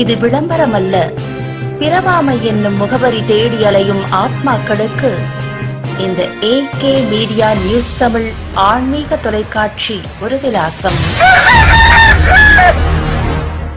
இது விளம்பரம் அல்ல பிரவாமை என்னும் முகவரி தேடி அலையும் ஆத்மாக்களுக்கு இந்த ஏகே மீடியா நியூஸ் தமிழ் ஆன்மீக தொலைக்காட்சி ஒரு விலாசம்.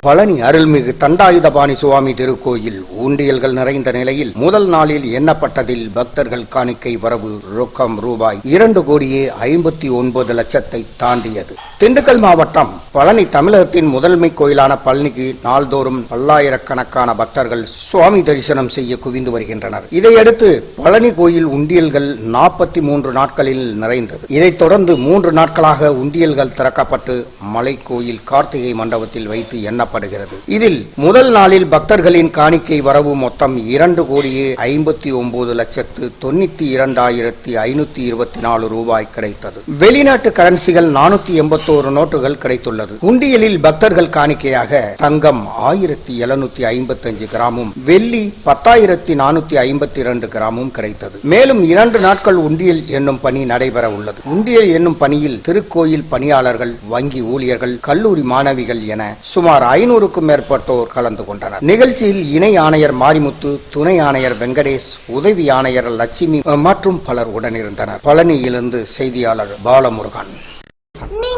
பழனி அருள்மிகு தண்டாயுதபாணி சுவாமி திருக்கோயில் ஊண்டியல்கள் நிறைந்த நிலையில் முதல் நாளில் எண்ணப்பட்டதில் பக்தர்கள் காணிக்கை வரவு ரொக்கம் ரூபாய் இரண்டு கோடியே ஐம்பத்தி ஒன்பது லட்சத்தை தாண்டியது. திண்டுக்கல் மாவட்டம் பழனி தமிழகத்தின் முதன்மை கோயிலான பழனிக்கு நாள்தோறும் பல்லாயிரக்கணக்கான பக்தர்கள் சுவாமி தரிசனம் செய்ய குவிந்து வருகின்றனர். இதையடுத்து பழனி கோயில் உண்டியல்கள் நாற்பத்தி மூன்று நாட்களில் நிறைந்தது. இதைத் தொடர்ந்து மூன்று நாட்களாக உண்டியல்கள் திறக்கப்பட்டு மலை கோயில் கார்த்திகை மண்டபத்தில் வைத்து எண்ணப்படுகிறது. இதில் முதல் நாளில் பக்தர்களின் காணிக்கை வரவு மொத்தம் இரண்டு கோடியே ஐம்பத்தி ஒன்பது லட்சத்து தொண்ணூத்தி இரண்டாயிரத்தி ஐநூத்தி இருபத்தி நாலு ரூபாய் கிடைத்தது. வெளிநாட்டு கரன்சிகள் நானூத்தி எண்பத்தி எண்பத்தோரு நோட்டுகள் கிடைத்துள்ளது. உண்டியலில் பக்தர்கள் காணிக்கையாக தங்கம் ஆயிரத்தி எழுநூத்தி ஐம்பத்தி அஞ்சு கிராமும் வெள்ளி பத்தாயிரத்தி நானூத்தி ஐம்பத்தி இரண்டு கிராமும் கிடைத்தது. மேலும் இரண்டு நாட்கள் உண்டியல் என்னும் பணி நடைபெற உள்ளது. உண்டியல் என்னும் பணியில் திருக்கோயில் பணியாளர்கள் வங்கி ஊழியர்கள் கல்லூரி மாணவிகள் என சுமார் ஐநூறுக்கும் மேற்பட்டோர் கலந்து கொண்டனர். நிகழ்ச்சியில் இணை ஆணையர் மாரிமுத்து துணை ஆணையர் வெங்கடேஷ் உதவி ஆணையர் லட்சுமி மற்றும் பலர் உடனிருந்தனர். பழனியிலிருந்து செய்தியாளர் பாலமுருகன்.